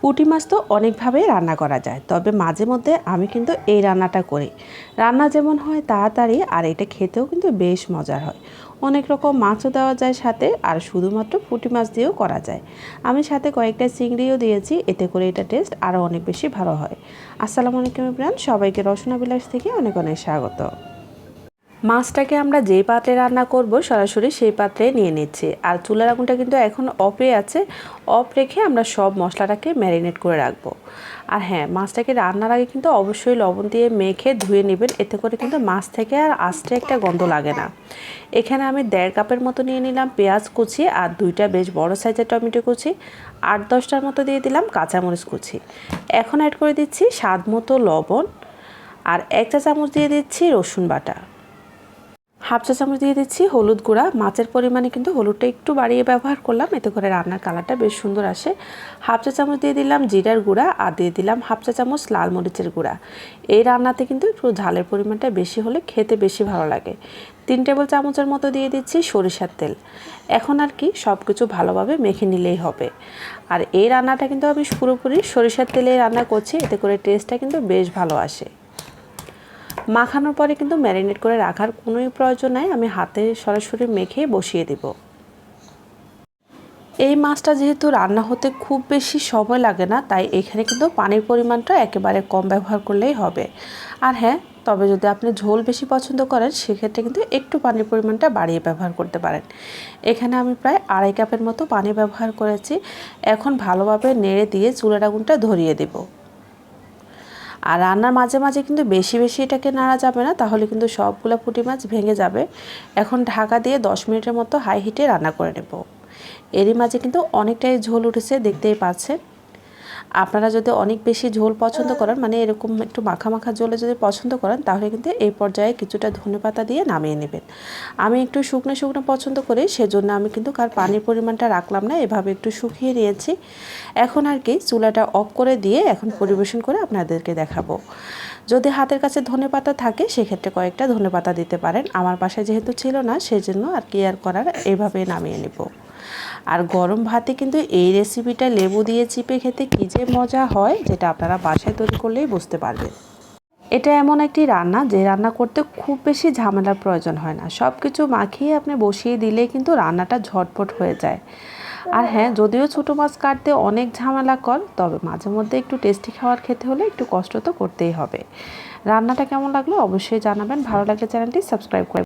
পুঁটি মাছ তো অনেকভাবেই রান্না করা যায়, তবে মাঝে মধ্যে আমি কিন্তু এই রান্নাটা করি। রান্না যেমন হয় তাড়াতাড়ি আর এটা খেতেও কিন্তু বেশ মজার হয়। অনেক রকম মাছও দেওয়া যায় সাথে আর শুধুমাত্র পুঁটি মাছ দিয়েও করা যায়। আমি সাথে কয়েকটা চিংড়িও দিয়েছি, এতে করে এটা টেস্ট আরও অনেক বেশি ভালো হয়। আসসালামু আলাইকুম ইব্রান সবাইকে রসনা বিলাস থেকে অনেক অনেক স্বাগত। মাছটাকে আমরা যেই পাত্রে রান্না করব, সরাসরি সেই পাত্রে নিয়ে নিচ্ছি। আর চুলার আগুনটা কিন্তু এখন অফে আছে। অফ রেখে আমরা সব মশলাটাকে ম্যারিনেট করে রাখব। আর হ্যাঁ মাছটাকে রান্নার আগে কিন্তু অবশ্যই লবণ দিয়ে মেখে ধুয়ে নেবেন। এতে করে কিন্তু মাছ থেকে আর আস্তে একটা গন্ধ লাগে না। এখানে আমি দেড় কাপের মতো নিয়ে নিলাম পেঁয়াজ কুচি আর দুইটা বেশ বড় সাইজের টমেটো কুচি। আট দশটার মতো দিয়ে দিলাম কাঁচামরিচ কুচি। এখন অ্যাড করে দিচ্ছি স্বাদ মতো লবণ। আর এক চা চামচ দিয়ে দিচ্ছি রসুন বাটা। হাফ চা চামচ দিয়ে দিচ্ছি, হলুদ গুঁড়া। মাছের পরিমাণে কিন্তু হলুদটা একটু বাড়িয়ে ব্যবহার করলাম। এতে করে রান্নার কালারটা বেশ সুন্দর আসে। হাফ চা চামচ দিয়ে দিলাম জিরার গুঁড়া আর দিয়ে দিলাম হাফ চা চামচ লাল মরিচের গুঁড়া। এই রান্নাতে কিন্তু একটু ঝালের পরিমাণটা বেশি হলে খেতে বেশি ভালো লাগে। তিন টেবিল চামচের মতো দিয়ে দিচ্ছি সরিষার তেল। এখন আর কি সব কিছু ভালোভাবে মেখে নিলেই হবে। আর এই রান্নাটা কিন্তু আমি পুরোপুরি সরিষার তেলে রান্না করছি। এতে করে টেস্টটা কিন্তু বেশ ভালো আসে। মাখানোর পরে কিন্তু ম্যারিনেট করে রাখার কোনোই প্রয়োজন নাই, আমি হাতে সরাসরি মেখে বসিয়ে দেব। এই মাছটা যেহেতু রান্না হতে খুব বেশি সময় লাগে না, তাই এখানে কিন্তু পানির পরিমাণটা একেবারে কম ব্যবহার করলেই হবে। আর হ্যাঁ তবে যদি আপনি ঝোল বেশি পছন্দ করেন, সেক্ষেত্রে কিন্তু একটু পানির পরিমাণটা বাড়িয়ে ব্যবহার করতে পারেন। এখানে আমি প্রায় আড়াই কাপের মতো পানি ব্যবহার করেছি। এখন ভালোভাবে নেড়ে দিয়ে চুলের আগুনটা ধরিয়ে দেবো। আর রান্নার মাঝে মাঝে কিন্তু বেশি বেশি এটাকে নাড়া যাবে না, তাহলে কিন্তু সবগুলো পুঁটি মাছ ভেঙে যাবে। এখন ঢাকা দিয়ে দশ মিনিটের মতো হাই হিটে রান্না করে নেব। এরই মাঝে কিন্তু অনেকটাই ঝোল উঠেছে, দেখতেই পাচ্ছেন। আপনারা যদি অনেক বেশি ঝোল পছন্দ করেন মানে এরকম একটু মাখা মাখা ঝোলে যদি পছন্দ করেন, তাহলে কিন্তু এই পর্যায়ে কিছুটা ধনে পাতা দিয়ে নামিয়ে নেবেন। আমি একটু শুকনো শুকনো পছন্দ করি, সেজন্য আমি কিন্তু কার পানির পরিমাণটা রাখলাম না, এভাবে একটু শুকিয়ে নিয়েছি। এখন আর কি চুলাটা অফ করে দিয়ে এখন পরিবেশন করে আপনাদেরকে দেখাবো। যদি হাতের কাছে ধনে পাতা থাকে, সেক্ষেত্রে কয়েকটা ধনে পাতা দিতে পারেন। আমার বাসায় যেহেতু ছিল না, সেজন্য আর কি আর করার এইভাবে নামিয়ে নেব। আর গরম ভাতে কিন্তু এই রেসিপিটা লেবু দিয়ে চিপে খেতে কী যে মজা হয়, যেটা আপনারা বাসায় তৈরি করলেই বুঝতে পারবেন। এটা এমন একটি রান্না, যে রান্না করতে খুব বেশি ঝামেলার প্রয়োজন হয় না। সব কিছু মাখিয়ে আপনি বসিয়ে দিলে কিন্তু রান্নাটা ঝটপট হয়ে যায়। আর হ্যাঁ যদিও ছোটো মাছ কাটতে অনেক ঝামেলা কর, তবে মাঝে মধ্যে একটু টেস্টি খাওয়ার খেতে হলে একটু কষ্ট তো করতেই হবে। রান্নাটা কেমন লাগল অবশ্যই জানাবেন। ভালো লাগলে চ্যানেলটি সাবস্ক্রাইব করে